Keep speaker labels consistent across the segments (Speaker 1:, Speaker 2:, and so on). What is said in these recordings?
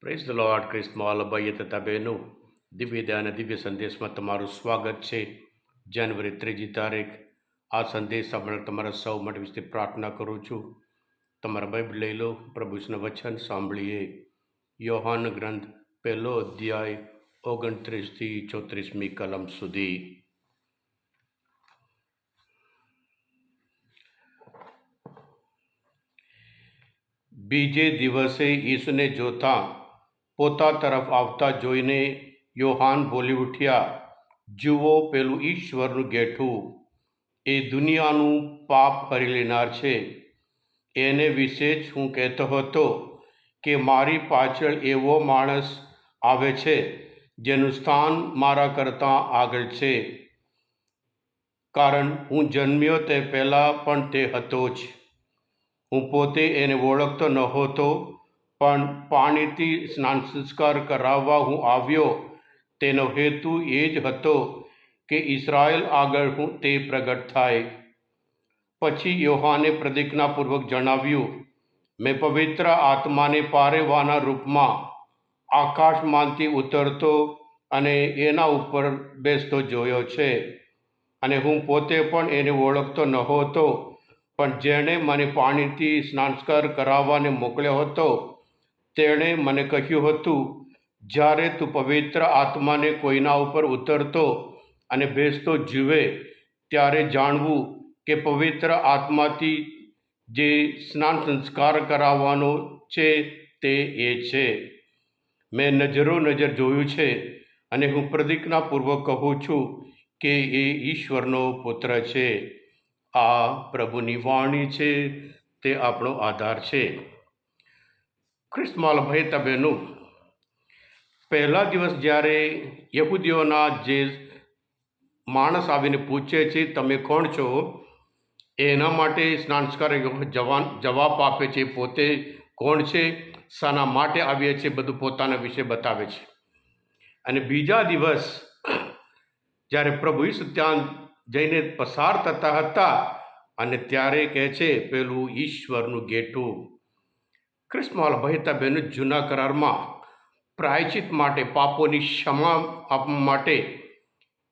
Speaker 1: Press the lord ક્રિસ્મોલ ભાઈએ તથા બહેનો દિવ્ય અને દિવ્ય સંદેશમાં તમારું સ્વાગત છે જાન્યુઆરી ત્રીજી તારીખ. આ સંદેશ સાંભળનાર તમારા સૌ માટે વિશે પ્રાર્થના કરું છું. તમારા બાઇબલ લઈ લો પ્રભુષ્ણ વચન સાંભળીએ. યોહાન ગ્રંથ પહેલો અધ્યાય, ઓગણત્રીસથી ચોત્રીસમી કલમ સુધી. બીજે દિવસે ઈસુને જોતાં પોતા તરફ આવતા જોઈને યોહાન બોલી ઉઠ્યા, જુઓ, પેલું ઈશ્વરનું ગેઠું. એ દુનિયાનું પાપ હરી લેનાર છે. એને વિશે જ હું કહેતો હતો કે મારી પાછળ એવો માણસ આવે છે જેનું સ્થાન મારા કરતાં આગળ છે. કારણ હું જન્મ્યો તે પહેલાં પણ તે હતો જ. હું પોતે એને ઓળખતો નહોતો પણ પાણીથી સ્નાન સંસ્કાર કરાવવા હું આવ્યો. તેનો હેતુ એ જ હતો કે ઇસરાયેલ આગળ હું તે પ્રગટ થાય. પછી યોહાને પ્રતિજ્ઞાપૂર્વક જણાવ્યું, મેં પવિત્ર આત્માને પારેવાના રૂપમાં આકાશમાંથી ઉતરતો અને એના ઉપર બેસતો જોયો છે. અને હું પોતે પણ એને ઓળખતો નહોતો, પણ જેણે મને પાણીથી સ્નાનસ્કાર કરાવવાને મોકલ્યો હતો તેણે મને કહ્યું હતું, જ્યારે તું પવિત્ર આત્માને કોઈના ઉપર ઉતરતો અને બેસતો જીવે, ત્યારે જાણવું કે પવિત્ર આત્માથી જે સ્નાન સંસ્કાર કરાવવાનો છે તે એ છે. મેં નજરો નજર જોયું છે અને હું પ્રતિજ્ઞાપૂર્વક કહું છું કે એ ઈશ્વરનો પુત્ર છે. આ પ્રભુની વાણી છે, તે આપણો આધાર છે. ખ્રિસ્તમાલ ભાઈ તબેનું પહેલા દિવસ જ્યારે યહૂદીઓના જે માણસ આવીને પૂછે છે, તમે કોણ છો? એના માટે સ્નાનસ્કાર જવાન, જવાબ આપે છે, પોતે કોણ છે? શાના માટે આવીએ છે બધું પોતાના વિશે બતાવે છે. અને બીજા દિવસ જ્યારે પ્રભુ ઈસુ ત્યાં જઈને પસાર થતા હતા અને ત્યારે કહે છે, પેલું ઈશ્વરનું ગેટું ક્રિસ્મોલ ભયતા બહેનો જૂના કરારમાં પ્રાયચિત માટે, પાપોની ક્ષમા આપવા માટે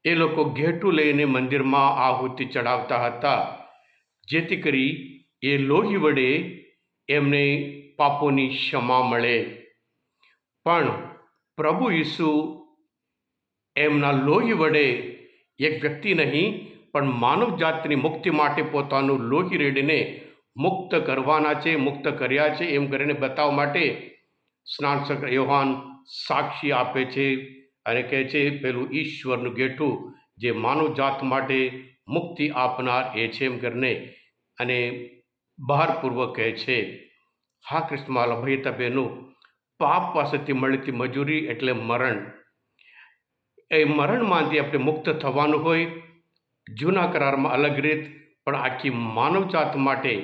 Speaker 1: એ લોકો ઘેટું લઈને મંદિરમાં આહુતિ ચડાવતા હતા. જેથી કરી એ લોહી વડે એમને પાપોની ક્ષમા મળે. પણ પ્રભુ ઈસુ એમના લોહી વડે એક વ્યક્તિ નહીં, પણ માનવ જાતની મુક્તિ માટે પોતાનું લોહી રેડીને મુક્ત કરવાના છે, મુક્ત કર્યા છે, એમ કરીને બતાવવા માટે સ્નાન યોહાન સાક્ષી આપે છે અને કહે છે, પેલું ઈશ્વરનું ગેઠું જે માનવ જાત માટે મુક્તિ આપનાર એ છે, એમ કરીને અને ભારપૂર્વક કહે છે, હા કૃષ્ણમાલા, ભયતા બહેનો, પાપ પાસેથી મળતી મજૂરી એટલે મરણ. એ મરણમાંથી આપણે મુક્ત થવાનું હોય, જૂના કરારમાં અલગ રીત, પણ આખી માનવજાત માટે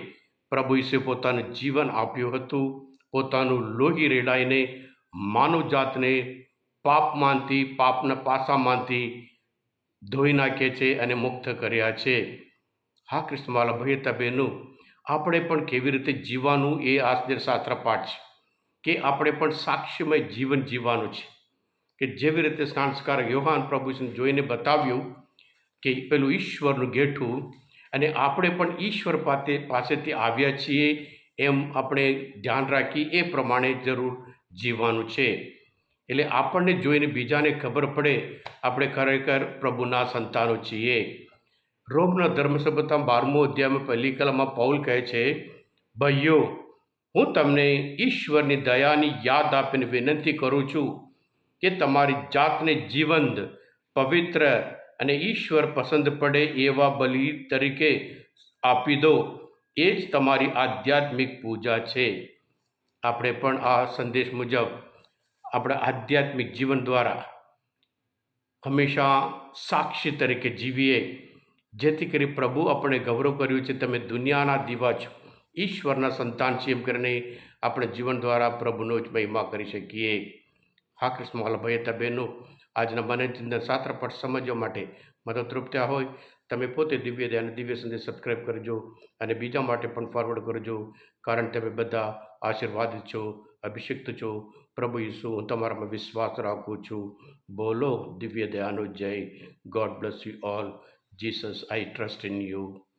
Speaker 1: પ્રભુ ઈસે પોતાનું જીવન આપ્યું હતું. પોતાનું લોહી રેડાઈને માનવજાતને પાપમાંથી, પાપના પાસામાંથી ધોઈ નાખે છે અને મુક્ત કર્યા છે. હા કૃષ્ણમાલા ભયતા બહેનું આપણે પણ કેવી રીતે જીવવાનું એ આશ્ચર્ય શાસ્ત્ર પાઠ છે કે આપણે પણ સાક્ષ્યમય જીવન જીવવાનું છે. કે જેવી રીતે સંસ્કાર યોહાન પ્રભુને જોઈને બતાવ્યું કે પેલું ઈશ્વરનું ગેઠું અને આપણે પણ ઈશ્વર પાસે પાસેથી આવ્યા છીએ એમ આપણે ધ્યાન રાખી એ પ્રમાણે જરૂર જીવવાનું છે. એટલે આપણને જોઈને બીજાને ખબર પડે, આપણે ખરેખર પ્રભુના સંતાનો છીએ. રોમના ધર્મસભ્યતા બારમો અધ્યાયમાં પહેલી કલામાં પૌલ કહે છે, ભાઈઓ, હું તમને ઈશ્વરની દયાની યાદ આપીને વિનંતી કરું છું કે તમારી જાતને જીવંત, પવિત્ર અને ઈશ્વર પસંદ પડે એવા બલિ તરીકે આપી દો. એ જ તમારી આધ્યાત્મિક પૂજા છે. આપણે પણ આ સંદેશ મુજબ આપણા આધ્યાત્મિક જીવન દ્વારા હંમેશા સાક્ષી તરીકે જીવીએ. જેથી કરી પ્રભુ આપણે ગૌરવ કર્યું છે, તમે દુનિયાના દીવા છો. ઈશ્વરના સંતાન છે એમ કરીને આપણે જીવન દ્વારા પ્રભુનો જ મહિમા કરી શકીએ. હા, કૃષ્ણ વાલાભાઈ બહેનો આજના મને ચિંતન શાસ્ત્ર પાઠ સમજવા માટે મદદરૂપ થયા હોય, તમે પોતે દિવ્ય અને દિવ્ય સંદેશ સબસ્ક્રાઈબ કરજો અને બીજા માટે પણ ફોરવર્ડ કરજો, કારણ તમે બધા આશીર્વાદિત છો, અભિષિક્ત છો. પ્રભુ ઈસુ, હું તમારામાં વિશ્વાસ રાખું છું. બોલો દિવ્ય દયાનો જય. God bless you all Jesus I trust in you